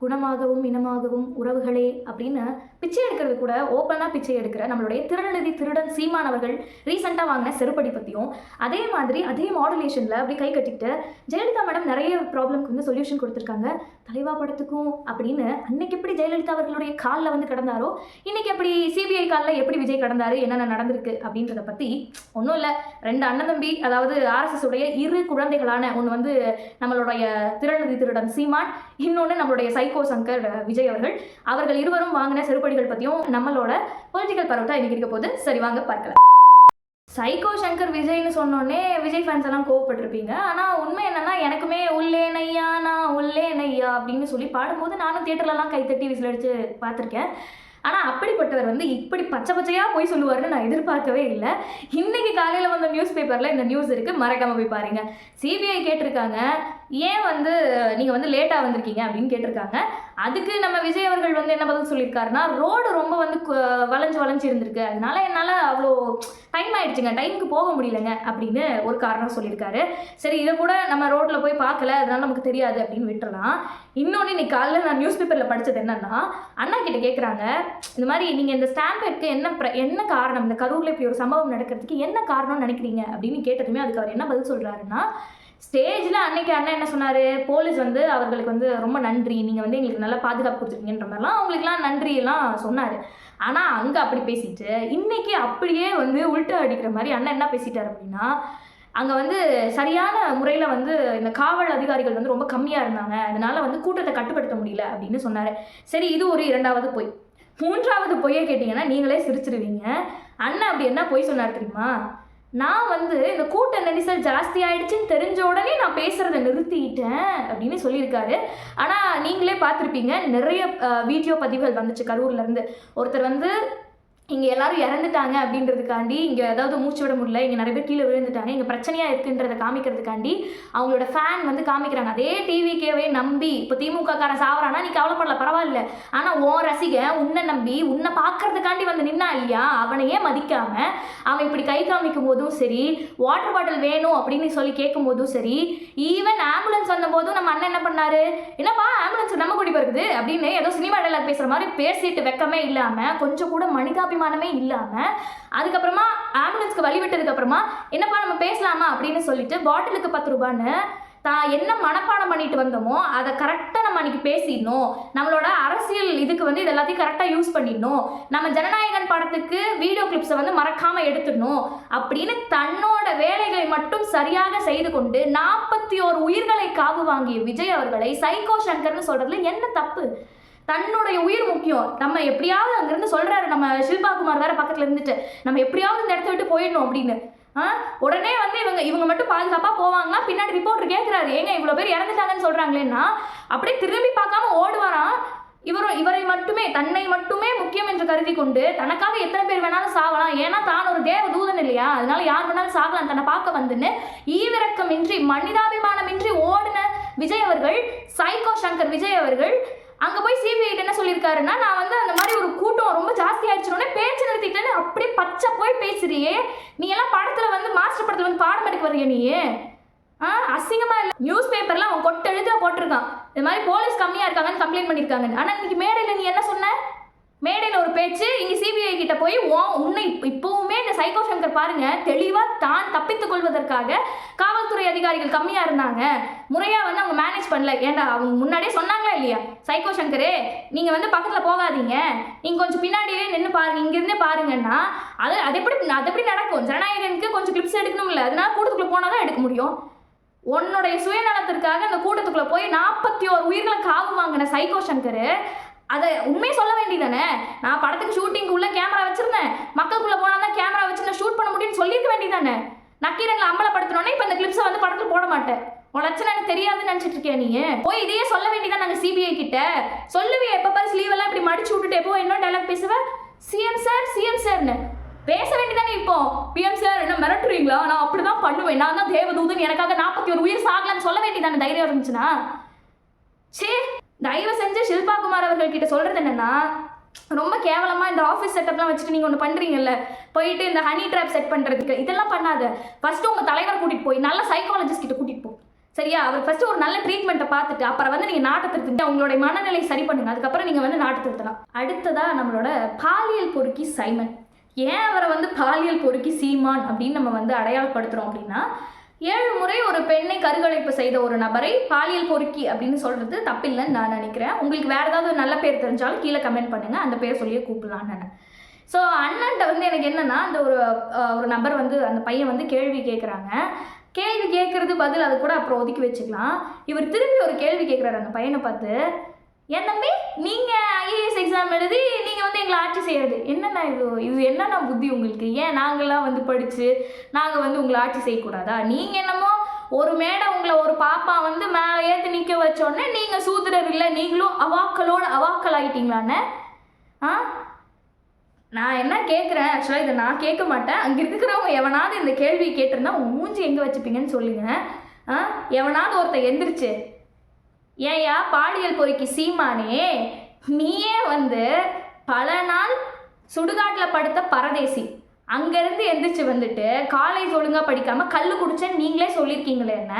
குணமாகவும் இனமாகவும் உறவுகளே அப்படின்னு பிச்சை எடுக்கிறது கூட ஓப்பனாக பிச்சை எடுக்கிற நம்மளுடைய திருநநிதி திருடன் சீமான் அவர்கள் ரீசெண்டாக வாங்கின செருப்படி பற்றியும் அதே மாதிரி அதே மாடுலேஷனில் அப்படி கை கட்டிக்கிட்டு ஜெயலலிதா மேடம் நிறைய ப்ராப்ளம்க்கு வந்து சொல்யூஷன் கொடுத்துருக்காங்க. தலைவா படத்துக்கும் அப்படின்னு அன்னைக்கு எப்படி ஜெயலலிதா அவர்களுடைய காலில் வந்து கிடந்தாரோ இன்னைக்கு எப்படி சிபிஐ காலில் எப்படி விஜய் கடந்தாரு என்னென்ன நடந்திருக்கு அப்படின்றத பற்றி ஒன்றும் இல்லை. ரெண்டு அண்ணன் தம்பி அதாவது ஆர்எஸ்எஸ் உடைய இரு குழந்தைகளான ஒன்று வந்து நம்மளுடைய திருநதி திருடன் சீமான் இன்னொன்று நம்மளுடைய சைகோ சங்கர் விஜய் அவர்கள். அவர்கள் இருவரும் வாங்கின செருப்படிகள் பற்றியும் நம்மளோட பொலிட்டிக்கல் பரவத்தா இன்றைக்கி இருக்க போது சரி வாங்க பார்க்கலாம். சைகோ சங்கர் விஜய்னு சொன்னோடனே விஜய் ஃபேன்ஸ் எல்லாம் கோவப்பட்டிருப்பீங்க. ஆனால் உண்மை என்னன்னா எனக்குமே உள்ளே நையா நான் உள்ளே நையா அப்படின்னு சொல்லி பாடும்போது நானும் தியேட்டர்லலாம் கைத்தட்டி விசில் அடித்து பார்த்துருக்கேன். ஆனால் அப்படிப்பட்டவர் வந்து இப்படி பச்சை பச்சையாக போய் சொல்லுவாருன்னு நான் எதிர்பார்க்கவே இல்லை. இன்றைக்கி காலையில் வந்த நியூஸ் பேப்பரில் இந்த நியூஸ் இருக்குது மறக்காமல் போய் பாருங்கள் சிபிஐ கேட்டிருக்காங்க. ஏன் வந்து நீங்கள் வந்து லேட்டாக வந்திருக்கீங்க அப்படின்னு கேட்டிருக்காங்க. அதுக்கு நம்ம விஜய் அவர்கள் வந்து என்ன பதில் சொல்லியிருக்காருன்னா ரோடு ரொம்ப வந்து கு- வளைஞ்சு வளைஞ்சு இருந்திருக்கு. அதனால என்னால் அவ்வளோ டைம் ஆயிடுச்சுங்க. டைமுக்கு போக முடியலங்க அப்படின்னு ஒரு காரணம் சொல்லியிருக்காரு. சரி இதை கூட நம்ம ரோட்டில் போய் பார்க்கல அதனால நமக்கு தெரியாது அப்படின்னு விட்டுறலாம். இன்னொன்று இன்னைக்கு காலையில் நான் நியூஸ் பேப்பரில் படித்தது என்னன்னா அண்ணா கிட்ட கேட்குறாங்க இந்த மாதிரி நீங்கள் இந்த ஸ்டாம்ப் என்ன ப்ர என்ன காரணம்? இந்த கரூரில் இப்படி ஒரு சம்பவம் நடக்கிறதுக்கு என்ன காரணம்னு நினைக்கிறீங்க? அப்படின்னு கேட்டதுமே அதுக்கு அவர் என்ன பதில் சொல்கிறாருன்னா ஸ்டேஜில் அன்னைக்கு அண்ணன் என்ன சொன்னார்? போலீஸ் வந்து அவர்களுக்கு வந்து ரொம்ப நன்றி. நீங்கள் வந்து எங்களுக்கு நல்லா பாதுகாப்பு கொடுத்துருக்கீங்கன்ற மாதிரிலாம் அவங்களுக்குலாம் நன்றியெல்லாம் சொன்னார். ஆனால் அங்கே அப்படி பேசிட்டு இன்னைக்கு அப்படியே வந்து உள்ட்டு அடிக்கிற மாதிரி அண்ணன் என்ன பேசிட்டார் அப்படின்னா அங்கே வந்து சரியான முறையில் வந்து இந்த காவல் அதிகாரிகள் வந்து ரொம்ப கம்மியாக இருந்தாங்க. அதனால வந்து கூட்டத்தை கட்டுப்படுத்த முடியல அப்படின்னு சொன்னார். சரி இது ஒரு இரண்டாவது பொய். மூன்றாவது பொய்யை கேட்டிங்கன்னா நீங்களே சிரிச்சிருவீங்க. அண்ணன் அப்படி என்ன பொய் சொன்னார் தெரியுமா? நான் வந்து இந்த கூட்ட நெரிசல் ஜாஸ்தி ஆயிடுச்சுன்னு தெரிஞ்ச உடனே நான் பேசுகிறத நிறுத்திட்டேன் அப்படின்னு சொல்லியிருக்காரு. ஆனால் நீங்களே பார்த்துருப்பீங்க நிறைய வீடியோ பதிவுகள் வந்துச்சு கரூர்ல இருந்து. ஒருத்தர் வந்து இங்கே எல்லாரும் இறந்துட்டாங்க அப்படின்றதுக்காண்டி இங்கே ஏதாவது மூச்சு விட முடியல. இங்கே நிறைய பேர் கீழே விழுந்துட்டாங்க. இங்கே பிரச்சனையாக இருக்குன்றதை காமிக்கிறதுக்காண்டி அவங்களோட ஃபேன் வந்து காமிக்கிறாங்க. அதே டிவிக்கேவே நம்பி இப்போ திமுக காரன் சாவறானா நீ கவலைப்படல பரவாயில்ல. ஆனால் உன் ரசிகன் உன்னை நம்பி உன்னை பார்க்கறதுக்காண்டி வந்து நின்னா இல்லையா? அவனையே மதிக்காம அவன் இப்படி கை காமிக்கும் போதும் சரி வாட்டர் பாட்டில் வேணும் அப்படின்னு சொல்லி கேட்கும் போதும் சரி ஈவன் ஆம்புலன்ஸ் வந்த போதும் நம்ம அண்ணன் என்ன பண்ணாரு? என்னப்பா ஆம்புலன்ஸ் நம்ம கூடி வருது அப்படின்னு ஏதோ சினிமா டைலாக் பேசுற மாதிரி பேசிட்டு வெக்கமே இல்லாமல் கொஞ்சம் கூட மனிதாபிமானமே இல்லாம அதுக்கப்புறமா ஆம்புலன்ஸ்க்கு வழி விட்டதுக்கு அப்புறமா என்னப்பா நம்ம பேசலாமா அப்படின்னு சொல்லிட்டு பாட்டிலுக்கு பத்து ரூபான்னு தான் என்ன மனப்பாடம் பண்ணிட்டு வந்தோமோ அதை கரெக்டாக நம்ம அன்னைக்கு பேசிடணும். நம்மளோட அரசியல் இதுக்கு வந்து இது எல்லாத்தையும் கரெக்டாக யூஸ் பண்ணிடணும். நம்ம ஜனநாயகன் படத்துக்கு வீடியோ கிளிப்ஸை வந்து மறக்காம எடுத்துடணும் அப்படின்னு தன்னோட வேலைகளை மட்டும் சரியாக செய்து கொண்டு நாற்பத்தி ஓரு உயிர்களை காவு வாங்கிய விஜய் அவர்களை சைகோ சங்கர்னு சொல்றதுல என்ன தப்பு? தன்னுடைய உயிர் முக்கியம். நம்ம எப்படியாவது அங்கிருந்து சொல்றாரு நம்ம ஷில்பா குமார் வேற பக்கத்துல இருந்துட்டு நம்ம எப்படியாவது இந்த இடத்த விட்டு போயிடணும் அப்படின்னு. உடனே வந்து இவங்க இவங்க மட்டும் பாதுகாப்பா போவாங்கன்னா பின்னாடி ரிப்போர்ட்டர் கேட்குறாரு ஏங்க இவ்வளோ பேர் இறந்துட்டாங்கன்னு சொல்றாங்களேன்னா அப்படியே திரும்பி பார்க்காம ஓடுவாராம் இவரும் இவரை மட்டுமே தன்னை மட்டுமே முக்கியம் என்று கருதி கொண்டு தனக்காக எத்தனை பேர் வேணாலும் சாகலாம். ஏன்னா தான் ஒரு தேவ தூதன் இல்லையா? அதனால யார் வேணாலும் சாகலாம் தன்னை பார்க்க வந்துன்னு ஈவிரக்கமின்றி மனிதாபிமானமின்றி ஓடின விஜய் அவர்கள் சைகோ சங்கர் விஜய் அவர்கள் அங்கே போய் சிபிஐ என்ன சொல்லியிருக்காருன்னா நான் வந்து அந்த மாதிரி ஒரு கூட்டம் ரொம்ப ஜாஸ்தி ஆயிடுச்சுனோடனே பேச்சு நிறுத்திட்டேன்னு அப்படியே பச்சை போய் பேசுறியே. நீ எல்லாம் படத்தில் வந்து மாஸ்டர் படத்தில் வந்து பாடம் எடுக்க வரைய நீ? ஆ அசிங்கமாக இல்லை. நியூஸ் பேப்பர்லாம் அவன் கொட்டு எழுத போட்டிருக்கான். இது மாதிரி போலீஸ் கம்மியாக இருக்காங்கன்னு கம்ப்ளைண்ட் பண்ணியிருக்காங்க ஆனால் இன்னைக்கு மேடையில் நீ என்ன சொன்ன? மேடையில் ஒரு பேச்சு இங்கே சிபிஐ கிட்ட போய் ஓ உன்னை இப்ப- இப்பவுமே இந்த சைகோ சங்கர் பாருங்க தெளிவாக தான் தப்பித்துக் கொள்வதற்காக காவல்துறை அதிகாரிகள் கம்மியாக இருந்தாங்க. முறையாக வந்து அவங்க மேனேஜ் பண்ணல. ஏன்டா அவங்க முன்னாடியே சொன்னாங்களா இல்லையா? சைகோ சங்கரே நீங்கள் வந்து பக்கத்தில் போகாதீங்க. நீங்கள் கொஞ்சம் பின்னாடியே நின்று பாருங்க இங்கிருந்தே பாருங்கன்னா அது அது எப்படி அது எப்படி நடக்கும்? ஜனநாயகனுக்கு கொஞ்சம் கிளிப்ஸ் எடுக்கணும்ல அதனால கூட்டத்துக்குள்ளே போனால் தான் எடுக்க முடியும். உன்னுடைய சுயநலத்திற்காக அந்த கூட்டத்துக்குள்ள போய் நாற்பத்தி ஓரு உயிர்களை காவு வாங்கின சைகோ சங்கர் அதை உண்மையை சொல்ல வேண்டியதானே நான் படத்துக்கு ஷூட்டிங் உள்ள கேமரா வச்சிருந்தேன். மக்களுக்குள்ள போனால் தான் கேமரா வச்சு நான் ஷூட் பண்ண முடியும்னு சொல்லியிருக்க வேண்டியதானே நக்கீரங்களை அம்பலப்படுத்தணும்னா இப்போ இந்த கிளிப்ஸை வந்து படத்தில் போட மாட்டேன். உன் லட்சணம் எனக்கு தெரியாதுன்னு நினச்சிட்டு இருக்கேன் நீ? போய் இதையே சொல்ல வேண்டியதான் நாங்கள் சிபிஐ கிட்ட. சொல்லுவே எப்போ பாரு ஸ்லீவெல்லாம் இப்படி மடிச்சு விட்டுட்டு எப்போ என்ன டைலாக் பேசுவ? சிஎம் சார் சிஎம் சார்னு பேச வேண்டியதானே இப்போ? பிஎம் சார் என்ன மிரட்டுறீங்களா? நான் அப்படி தான் பண்ணுவேன். நான் தான் தேவதூதன். எனக்காக நாற்பத்தி ஒரு உயிர் சாகலன்னு சொல்ல வேண்டியதானே தைரியம் இருந்துச்சுன்னா? சே தயவு செஞ்சு ஷில்பா குமார் அவர்கள் கிட்ட சொல்றது என்னன்னா ரொம்ப கேவலமா இந்த ஆஃபீஸ் செட்டப்லாம் வச்சுட்டு நீங்க ஒன்று பண்றீங்கல்ல போயிட்டு இந்த ஹனி ட்ராப் செட் பண்றதுக்கு இதெல்லாம் பண்ணாத. ஃபர்ஸ்ட் உங்க தலைவர் கூட்டிட்டு போய் நல்ல சைக்காலஜிஸ்ட் கிட்ட கூட்டிட்டு போ. சரியா? அவர் ஃபர்ஸ்ட் ஒரு நல்ல ட்ரீட்மெண்ட்டை பார்த்துட்டு அப்புறம் வந்து நீங்கள் நாட்டை திருத்துங்க உங்களுடைய மனநிலை சரி பண்ணுங்க. அதுக்கப்புறம் நீங்கள் வந்து நாட்டை திருத்தலாம். அடுத்ததாக நம்மளோட பாலியல் பொறுக்கி சைமன். ஏன் அவரை வந்து பாலியல் பொறுக்கி சீமான் அப்படின்னு நம்ம வந்து அடையாளப்படுத்துகிறோம் அப்படின்னா ஏழு முறை ஒரு பெண்ணை கருகலைப்பு செய்த ஒரு நபரை பாலியல் பொறுக்கி அப்படின்னு சொல்கிறது தப்பில்லைன்னு நான் நினைக்கிறேன். உங்களுக்கு வேறு ஏதாவது ஒரு நல்ல பேர் தெரிஞ்சாலும் கீழே கமெண்ட் பண்ணுங்கள் அந்த பேர் சொல்லியே கூப்பிடலான்னு நான். ஸோ அண்ணன்ட்ட வந்து எனக்கு என்னென்னா அந்த ஒரு ஒரு நபர் வந்து அந்த பையன் வந்து கேள்வி கேட்குறாங்க கேள்வி கேட்குறது பதில் அது கூட அப்புறம் ஒதுக்கி வச்சுக்கலாம். இவர் திரும்பி ஒரு கேள்வி கேட்குறாரு அந்த பையனை பார்த்து. என் தம்பி? நீங்கள் ஐஏஎஸ் எக்ஸாம் எழுதி நீங்கள் வந்து எங்களை ஆட்சி செய்கிறது என்னென்ன இது? இது என்னென்ன புத்தி உங்களுக்கு? ஏன் நாங்கள்லாம் வந்து படித்து நாங்கள் வந்து உங்களை ஆட்சி செய்யக்கூடாதா? நீங்கள் என்னமோ ஒரு மேடை உங்களை ஒரு பாப்பா வந்து மேலே ஏற்றி நிற்க வச்சோடனே நீங்கள் சூத்திரர் இல்லை நீங்களும் அவாக்களோடு அவாக்கள் ஆகிட்டீங்களான்னு ஆ? நான் என்ன கேட்குறேன் ஆக்சுவலாக இதை நான் கேட்க மாட்டேன். அங்கே இருக்கிறவங்க எவனாவது இந்த கேள்வி கேட்டிருந்தா உங்கள் மூஞ்சி எங்கே வச்சுப்பீங்கன்னு சொல்லுங்க. ஆ? எவனாவது ஒருத்தன் எந்திரிச்சு ஏயா பாலியல் பொறுக்கி சீமானே நீயே வந்து பல நாள் சுடுகாட்டில் படுத்த பரதேசி. அங்கேருந்து எந்திரிச்சு வந்துட்டு காலேஜ் ஒழுங்காக படிக்காமல் கல் குடிச்சேன்னு நீங்களே சொல்லியிருக்கீங்களே என்ன?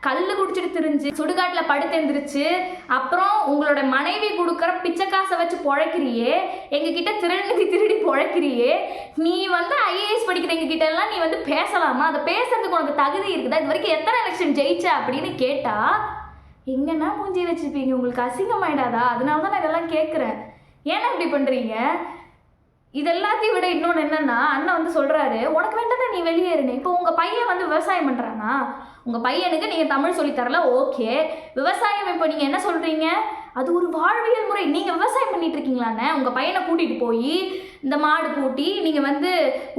கல் குடிச்சிட்டு திரிஞ்சு சுடுகாட்டில் படுத்து எந்திரிச்சு அப்புறம் உங்களோட மனைவி கொடுக்குற பிச்சை காசை வச்சு பொழைக்கிறியே எங்ககிட்ட திருநிதி திருடி பொழைக்கிறியே நீ வந்து ஐஏஎஸ் படிக்கிற எங்ககிட்ட எல்லாம் நீ வந்து பேசலாமா? அதை பேசுறதுக்கு உனக்கு தகுதி இருக்குதா? இது வரைக்கும் எத்தனை எலெக்ஷன் ஜெயிச்ச அப்படின்னு கேட்டால் எங்கன்னா மூஞ்சி வச்சுருப்பீங்க? உங்களுக்கு அசிங்கமாயிடாதா? அதனால தான் நான் இதெல்லாம் கேட்குறேன் ஏன்னா இப்படி பண்ணுறீங்க இது எல்லாத்தையும் விட இன்னொன்று என்னன்னா அண்ணன் வந்து சொல்கிறாரு உனக்கு வேண்டாம் நீ வெளியேறுனே இப்போ உங்கள் பையன் வந்து விவசாயம் பண்ணுறானா உங்கள் பையனுக்கு நீங்கள் தமிழ் சொல்லித் தரல ஓகே. விவசாயம் இப்போ நீங்கள் என்ன சொல்கிறீங்க அது ஒரு வாழ்வியல் முறை. நீங்கள் விவசாயம் பண்ணிட்டு இருக்கீங்களாண்ணே? உங்கள் பையனை கூட்டிகிட்டு போய் இந்த மாடு பூட்டி நீங்கள் வந்து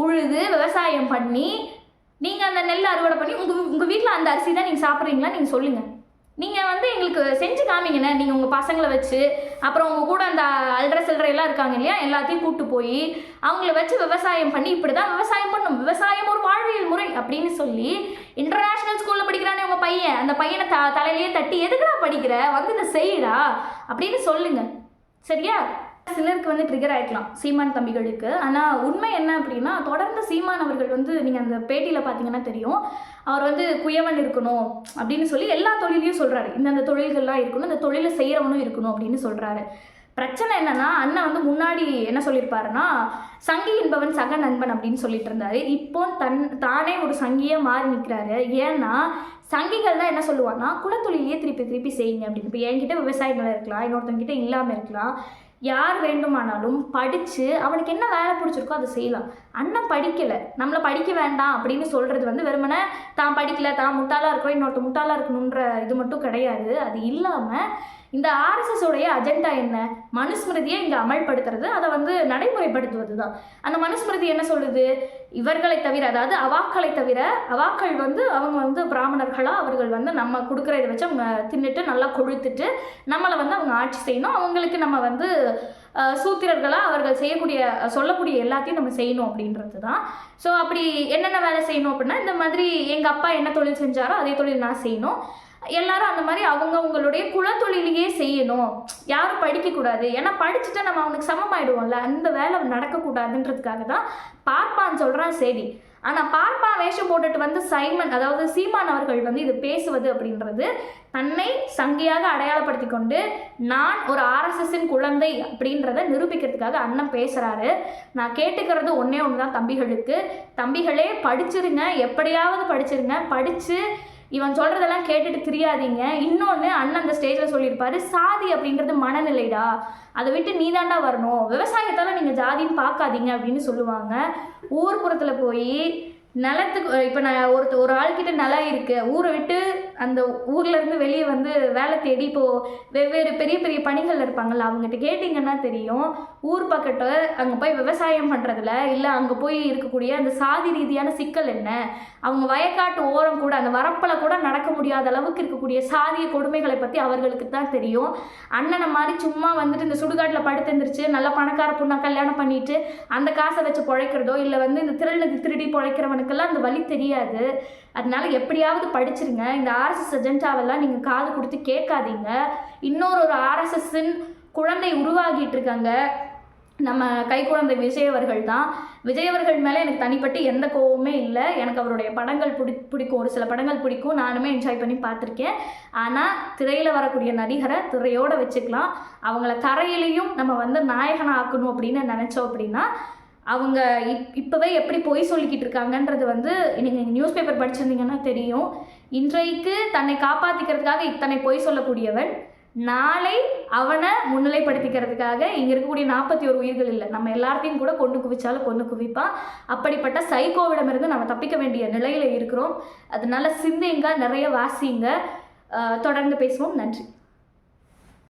உழுது விவசாயம் பண்ணி நீங்கள் அந்த நெல் அறுவடை பண்ணி உங்கள் உங்கள் வீட்டில் அந்த அரிசி தான் நீங்கள் சாப்பிட்றீங்களா? நீங்கள் சொல்லுங்கள் நீங்கள் வந்து எங்களுக்கு செஞ்சு காமிங்கண்ணே. நீங்கள் உங்கள் பசங்களை வச்சு அப்புறம் உங்கள் கூட அந்த அல்ற சில்லறை எல்லாம் இருக்காங்க இல்லையா எல்லாத்தையும் கூப்பிட்டு போய் அவங்கள வச்சு விவசாயம் பண்ணி இப்படி தான் விவசாயம் பண்ணும். விவசாயம் ஒரு வாழ்வியல் முறை அப்படின்னு சொல்லி இன்டர்நேஷ்னல் ஸ்கூலில் படிக்கிறானே உங்கள் பையன். அந்த பையனை த தலையிலேயே தட்டி எதுக்குடா படிக்கிற? வந்து இதை செய்யடா. அப்படின்னு சொல்லுங்க. சரியா? சிலருக்கு வந்து ட்ரிகர் ஆகிக்கலாம் சீமான் தம்பிகளுக்கு. ஆனால் உண்மை என்ன அப்படின்னா தொடர்ந்து சீமான் அவர்கள் வந்து நீங்கள் அந்த பேட்டியில் பார்த்தீங்கன்னா தெரியும். அவர் வந்து குயவன் இருக்கணும் அப்படின்னு சொல்லி எல்லா தொழிலையும் சொல்கிறாரு இந்தந்த தொழில்கள்லாம் இருக்கணும் இந்த தொழிலை செய்கிறவனும் இருக்கணும் அப்படின்னு சொல்கிறாரு பிரச்சனை என்னன்னா அண்ணன் வந்து முன்னாடி என்ன சொல்லியிருப்பாருன்னா சங்கி என்பவன் சக நண்பன் அப்படின்னு சொல்லிட்டு இருந்தாரு. இப்போ தன் தானே ஒரு சங்கியாக மாறி நிற்கிறாரு ஏன்னா சங்கிகள் தான் என்ன சொல்லுவாங்கன்னா குலத்தொழிலையே திருப்பி திருப்பி செய்யுங்க அப்படின்னு. இப்போ என்கிட்ட விவசாய நிலம் இருக்கலாம் இன்னொருத்தங்கிட்ட இல்லாமல் இருக்கலாம். யார் வேண்டுமானாலும் படித்து அவனுக்கு என்ன வேலை பிடிச்சிருக்கோ அதை செய்யலாம். அண்ணன் படிக்கலை. நம்மளை படிக்க வேண்டாம் அப்படின்னு சொல்கிறது வந்து வெறுமனே தான் படிக்கலை தான் முட்டாளாக இருக்கிறோம் இன்னொருத்த முட்டாளாக இருக்கணுன்ற இது மட்டும் கிடையாது. அது இல்லாமல் இந்த ஆர்எஸ்எஸ் உடைய அஜெண்டா என்ன? மனுஸ்மிருதியை இங்கே அமல்படுத்துறது அதை வந்து நடைமுறைப்படுத்துவது தான் அந்த மனுஸ்மிருதி என்ன சொல்லுது? இவர்களை தவிர அதாவது அவாக்களை தவிர அவாக்கள் வந்து அவங்க வந்து பிராமணர்களாக அவர்கள் வந்து நம்ம கொடுக்குற இதை வச்சு அவங்க தின்னுட்டு நல்லா கொழுத்துட்டு நம்மளை வந்து அவங்க ஆட்சி செய்யணும். அவங்களுக்கு நம்ம வந்து சூத்திரர்களாக அவர்கள் செய்யக்கூடிய சொல்லக்கூடிய எல்லாத்தையும் நம்ம செய்யணும் அப்படின்றது தான் ஸோ அப்படி என்னென்ன வேலை செய்யணும் அப்படின்னா இந்த மாதிரி எங்கள் அப்பா என்ன தொழில் செஞ்சாரோ அதே தொழில் நான் செய்யணும். எல்லாரும் அந்த மாதிரி அவங்க அவங்களுடைய குலத்தொழிலையே செய்யணும். யாரும் படிக்கக்கூடாது. ஏன்னா படிச்சுட்டு நம்ம அவனுக்கு சமமாயிடுவோம்ல. அந்த வேலை நடக்கக்கூடாதுன்றதுக்காக தான் பார்ப்பான்னு சொல்கிறான் சரி ஆனால் பார்ப்பா வேஷம் போட்டுட்டு வந்து சைமன் அதாவது சீமான் அவர்கள் வந்து இது பேசுவது அப்படின்றது தன்னை சங்கியாக அடையாளப்படுத்தி கொண்டு நான் ஒரு ஆர்எஸ்எஸ்ஸின் குழந்தை அப்படின்றத நிரூபிக்கிறதுக்காக அண்ணன் பேசுகிறாரு நான் கேட்டுக்கிறது ஒன்றே ஒன்று தான் தம்பிகளுக்கு. தம்பிகளே படிச்சிருங்க. எப்படியாவது படிச்சிருங்க. படித்து இவன் சொல்கிறதெல்லாம் கேட்டுட்டு தெரியாதீங்க. இன்னொன்று அண்ணன் அந்த ஸ்டேஜில் சொல்லியிருப்பாரு சாதி அப்படின்றது மனநிலைடா. அதை விட்டு நீதாண்டா வரணும். விவசாயத்தால் நீங்கள் ஜாதின்னு பார்க்காதீங்க அப்படின்னு சொல்லுவாங்க. ஊர்புறத்தில் போய் நிலத்துக்கு இப்போ நான் ஒருத்த ஒரு ஆள்கிட்ட நிலம் இருக்குது ஊரை விட்டு அந்த ஊர்லேருந்து வெளியே வந்து வேலை தேடி இப்போது வெவ்வேறு பெரிய பெரிய பணிகள் இருப்பாங்கள்ல அவங்ககிட்ட கேட்டிங்கன்னா தெரியும். ஊர் பக்கத்து அங்கே போய் விவசாயம் பண்ணுறதுல இல்லை அங்கே போய் இருக்கக்கூடிய அந்த சாதி ரீதியான சிக்கல் என்ன? அவங்க வயக்காட்டு ஓரம் கூட அந்த வரப்பில் கூட நடக்க முடியாத அளவுக்கு இருக்கக்கூடிய சாதிய கொடுமைகளை பற்றி அவர்களுக்கு தான் தெரியும். அண்ணனை மாதிரி சும்மா வந்துட்டு இந்த சுடுகாட்டில் படுத்துருந்துருச்சு நல்ல பணக்கார பொண்ணாக கல்யாணம் பண்ணிட்டு அந்த காசை வச்சு பிழைக்கிறதோ இல்லை வந்து இந்த திருநதி திருடி பிழைக்கிறவனுக்கெல்லாம் அந்த வழி தெரியாது. அதனால எப்படியாவது படிச்சிருங்க. இந்த ஆர்எஸ்எஸ் அஜெண்டாவெல்லாம் நீங்கள் காது கொடுத்து கேட்காதீங்க. இன்னொரு ஒரு ஆர்எஸ்எஸ்ஸின் குழந்தை உருவாகிட்டு இருக்காங்க. நம்ம கைக்குழந்தை விஜய் அவர்கள் தான். விஜய் அவர்கள் மேலே எனக்கு தனிப்பட்டு எந்த கோவமே இல்லை. எனக்கு அவருடைய படங்கள் பிடி பிடிக்கும். ஒரு சில படங்கள் பிடிக்கும். நானுமே என்ஜாய் பண்ணி பார்த்துருக்கேன். ஆனால் திரையில் வரக்கூடிய நடிகரை திரையோடு வச்சுக்கலாம். அவங்கள கரையிலையும் நம்ம வந்து நாயகனை ஆக்கணும் அப்படின்னு நினச்சோம் அப்படின்னா அவங்க இப் இப்போவே எப்படி பொய் சொல்லிக்கிட்டு இருக்காங்கன்றது வந்து நீங்கள் நியூஸ் பேப்பர் படிச்சிருந்தீங்கன்னா தெரியும். இன்றைக்கு தன்னை காப்பாற்றிக்கிறதுக்காக இத்தனை பொய் சொல்லக்கூடியவன் நாளை அவனை முன்னிலைப்படுத்திக்கிறதுக்காக இங்கே இருக்கக்கூடிய நாற்பத்தி ஒரு உயிர்கள் இல்லை. நம்ம எல்லாத்தையும் கூட கொண்டு குவிச்சாலும் கொண்டு குவிப்பான் அப்படிப்பட்ட சைக்கோவிடமிருந்து நம்ம தப்பிக்க வேண்டிய நிலையில் இருக்கிறோம். அதனால சிந்திங்க நிறைய வாசிங்க. தொடர்ந்து பேசுவோம். நன்றி.